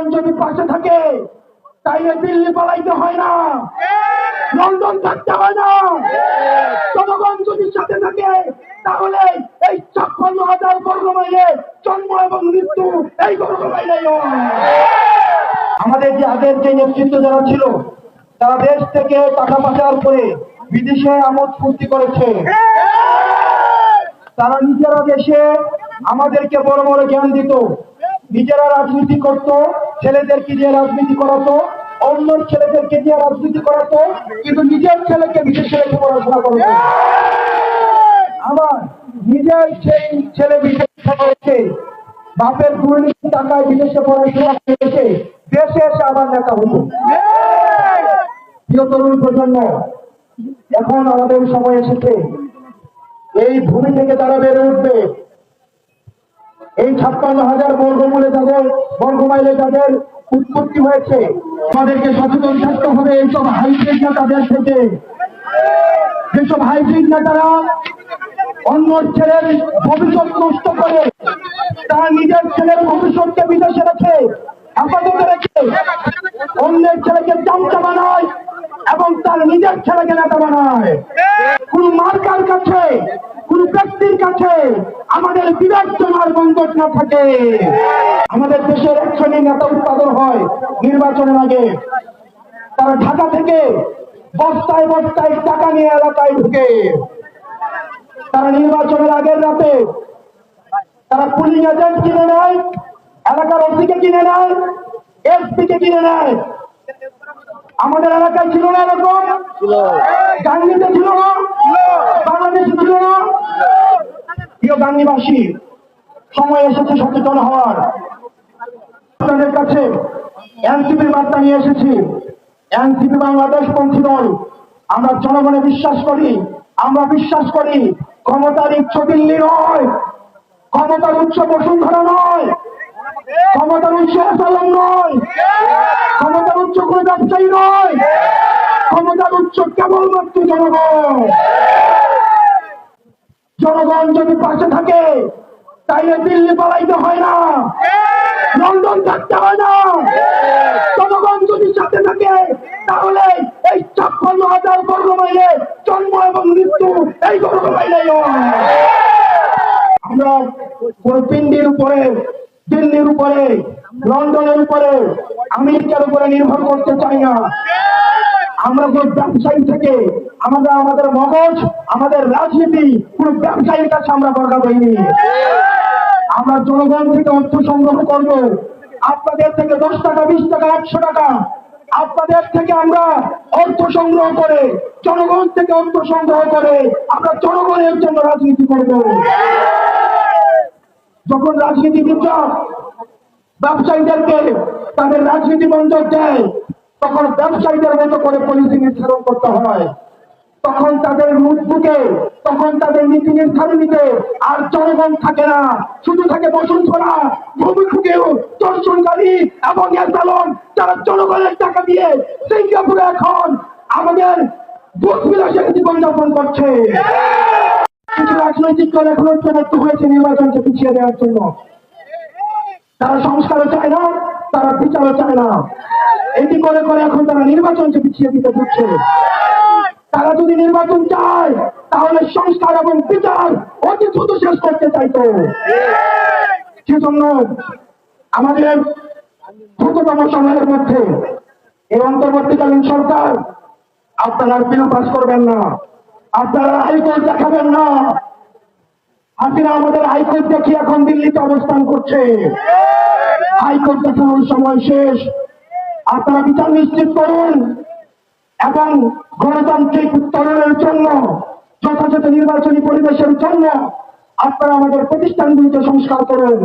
জনগণ যদি পাশে থাকে তাইলে দিল্লি পালাইতে হয় না। লন্ডন থাকতে হয় না। জনগণ যদি সাথে থাকে, তাহলে এই ছাপ্পান্ন হাজার বর্গ মাইলে জন্ম এবং মৃত্যু এই বর্গ মাইলে আমাদের যে আগের যে নেতৃত্ব যারা ছিল, তারা দেশ থেকে টাকা পাচার করে বিদেশে আমোদ ফুর্তি করেছে। তারা নিজেরা দেশে আমাদেরকে বড় বড় জ্ঞান দিত, নিজেরা রাজনীতি করত ছেলেদেরকে দিয়ে রাজনীতি করাতো? অন্য ছেলেদেরকে দিয়ে রাজনীতি করাতো? কিন্তু নিজের ছেলেকে বিদেশে রেখে পড়াশোনা করতো। আমার নিজের সেই ছেলে বিদেশে করেছে বাপের দুর্নীতি টাকায় বিদেশে পড়াশোনা করেছে, দেশে এসে আবার নেতা হতো। প্রিয় তরুণ প্রজন্ম, এখন আমাদের সময় এসেছে। এই ভূমি থেকে তারা বেড়ে উঠবে। এই ছাপ্পান্ন হাজার বর্গমূলে বর্গমাইলে যাদের উৎপত্তি হয়েছে, তাদেরকে সচেতন থাকতে হবে এইসব হাইব্রিড নেতাদের থেকে। যেসব হাইব্রিড নেতারা অন্য ছেলের ভবিষ্যৎ নষ্ট করে, তারা নিজের ছেলের ভবিষ্যৎকে বিদেশে রেখে, আপাতত রেখে অন্যের ছেলেকে চামচা বানায় এবং তার নিজের ছেলেকে নেতা বানায়। কোন মার্কার কাছে কাছে আমাদের বিবেচনার বন্ধক না থাকে। আমাদের দেশের এক শ্রেণির নেতা উৎপাদন হয় নির্বাচনের আগে। তারা ঢাকা থেকে বস্তায় বস্তায় টাকা নিয়ে এলাকায় ঢুকে। তারা নির্বাচনের আগের রাতে তারা পুলিশ এজেন্ট কিনে নেয় এলাকার ওসিকে কিনে নেয় এসপি কে কিনে নেয়। আমাদের এলাকায় ছিল না এরকম? গাঙ্গিতে ছিল না? বাংলাদেশে ছিল না? প্রিয় গাঙ্গিবাসী সময় এসেছে সচেতন হওয়ার। আপনাদের কাছে এনসিপির বার্তা নিয়ে এসেছি। এনসিপি বাংলাদেশ পন্থী দল, আমরা জনগণে বিশ্বাস করি, আমরা বিশ্বাস করি ক্ষমতার উচ্চ দিল্লি নয়, ক্ষমতার উচ্চ বসুন্ধরা নয়, ক্ষমতার উচ্চ আসালম নয়, ক্ষমতার উচ্চ কোনো ব্যবসায়ী নয়, ক্ষমতার উচ্চ কেবলমাত্র জনগণ। জনগণ যদি পাশে থাকে, তাইলে দিল্লি পালাইতে হয় না। লন্ডন থাকতে হয় না। জনগণ যদি সাথে থাকে, তাহলে এই ছাপ্পান্ন হাজার বর্গ মাইলে জন্ম এবং মৃত্যু এই বর্গ মাইলে আমরা পিন্ডির উপরে, দিল্লির উপরে, লন্ডনের উপরে, আমেরিকার উপরে নির্ভর করতে চাই না। আমরা যে ব্যবসায়ী থেকে আমরা আমাদের মগজ, আমাদের রাজনীতি, কোন ব্যবসায়ীর কাছে আমরা দরকার হইনি আমরা জনগণ থেকে অর্থ সংগ্রহ করব। আপনাদের থেকে দশ টাকা, বিশ টাকা, একশো টাকা। আপনাদের থেকে আমরা অর্থ সংগ্রহ করে, জনগণ থেকে অর্থ সংগ্রহ করে আমরা জনগণের জন্য রাজনীতি করব। যখন রাজনীতি রাজনীতিবিদরা ব্যবসায়ীদেরকে তাদের রাজনীতি বন্ধক দেয় তখন ব্যবসায়ীদের মতো করে পলিসি নির্ধারণ করতে হয়। তখন তাদের নোটবুকে তখন তাদের নীতি নির্ধারণীতে আর জনগণ থাকে না। শুধু থাকে বসুন্ধরা ভূমিখুকেও দর্শনকারী এবং এসালন যারা জনগণের টাকা দিয়ে সিঙ্গাপুরে এখন আমাদের বুথ বিলাসের জীবনযাপন করছে। কিছু রাজনৈতিক দল এখন ঐক্যবদ্ধ হয়েছে নির্বাচনকে পিছিয়ে দেওয়ার জন্য। তারা সংস্কারও চায় না, তারা বিচারও চায় না। এটি করে করে এখন তারা নির্বাচনকে পিছিয়ে দিতে দিচ্ছে। তারা যদি নির্বাচন চায়, তাহলে সংস্কার এবং বিচার অতি দ্রুত শেষ করতে চাইতো। সেজন্য আমাদের দ্রুততম সময়ের মধ্যে এই অন্তর্বর্তীকালীন সরকার আপনারা বিল পাস করবেন না। আপনারা হাইকোর্ট দেখাবেন না। হাসিনা আমাদের হাইকোর্ট দেখি এখন দিল্লিতে অবস্থান করছে। হাইকোর্ট দেখানোর সময় শেষ। আপনারা বিচার নিশ্চিত করুন এবং গণতান্ত্রিক উত্তরণের জন্য, যথাযথ নির্বাচনী পরিবেশের জন্য আপনারা আমাদের প্রতিষ্ঠানগুলিকে সংস্কার করুন।